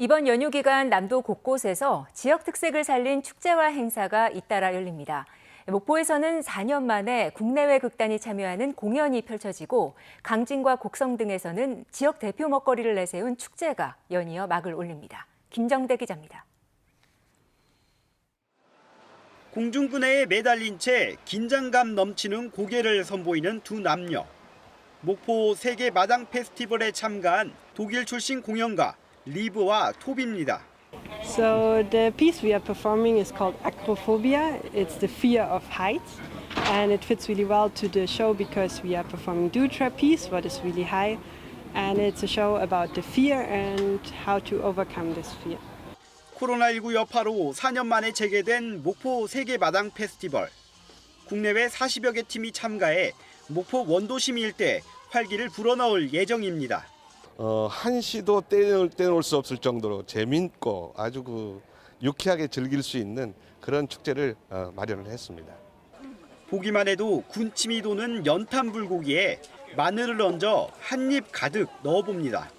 이번 연휴 기간 남도 곳곳에서 지역 특색을 살린 축제와 행사가 잇따라 열립니다. 목포에서는 4년 만에 국내외 극단이 참여하는 공연이 펼쳐지고 강진과 곡성 등에서는 지역 대표 먹거리를 내세운 축제가 연이어 막을 올립니다. 김정대 기자입니다. 공중근해에 매달린 채 긴장감 넘치는 고개를 선보이는 두 남녀. 목포 세계 마당 페스티벌에 참가한 독일 출신 공연가 리브와 톱입니다. So the piece we are performing is called Acrophobia. It's the fear of heights, and it fits really well to the show because we are performing do trapeze, what is really high, and it's a show about the fear and how to overcome this fear. 코로나19 여파로 4년 만에 재개된 목포 세계 마당 페스티벌. 국내외 40여 개 팀이 참가해 목포 원도심 일대 활기를 불어넣을 예정입니다. 어, 한시도 떼놓을, 떼놓을 수 없을 정도로 재밌고 아주 그 유쾌하게 즐길 수 있는 그런 축제를 어, 마련을 했습니다. 보기만 해도 군침이 도는 연탄 불고기에 마늘을 얹어 한 입 가득 넣어봅니다.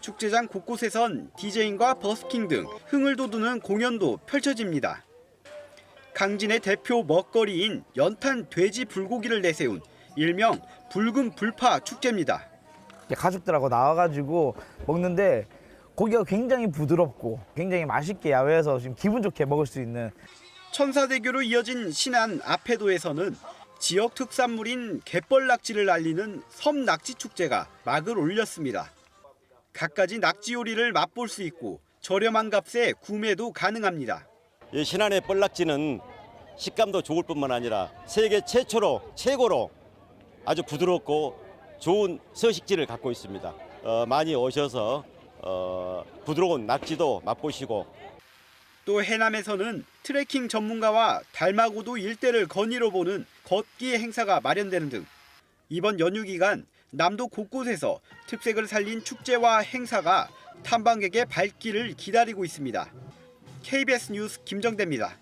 축제장 곳곳에선 디제잉과 버스킹 등 흥을 돋우는 공연도 펼쳐집니다. 강진의 대표 먹거리인 연탄 돼지 불고기를 내세운 일명 붉은 불파 축제입니다. 가족들하고 나와가지고 먹는데 고기가 굉장히 부드럽고 굉장히 맛있게 야외에서 지금 기분 좋게 먹을 수 있는 천사대교로 이어진 신안 아페도에서는 지역 특산물인 갯벌 낙지를 알리는 섬 낙지 축제가 막을 올렸습니다. 갖가지 낙지 요리를 맛볼 수 있고 저렴한 값에 구매도 가능합니다. 이 신안의 뻘낙지는 식감도 좋을 뿐만 아니라 세계 최초로 최고로 아주 부드럽고 좋은 서식지를 갖고 있습니다. 어, 많이 오셔서 어, 부드러운 낙지도 맛보시고 또 해남에서는 트레킹 전문가와 달마고도 일대를 거니로 보는 걷기 행사가 마련되는 등 이번 연휴 기간 남도 곳곳에서 특색을 살린 축제와 행사가 탐방객의 발길을 기다리고 있습니다. KBS 뉴스 김정대입니다.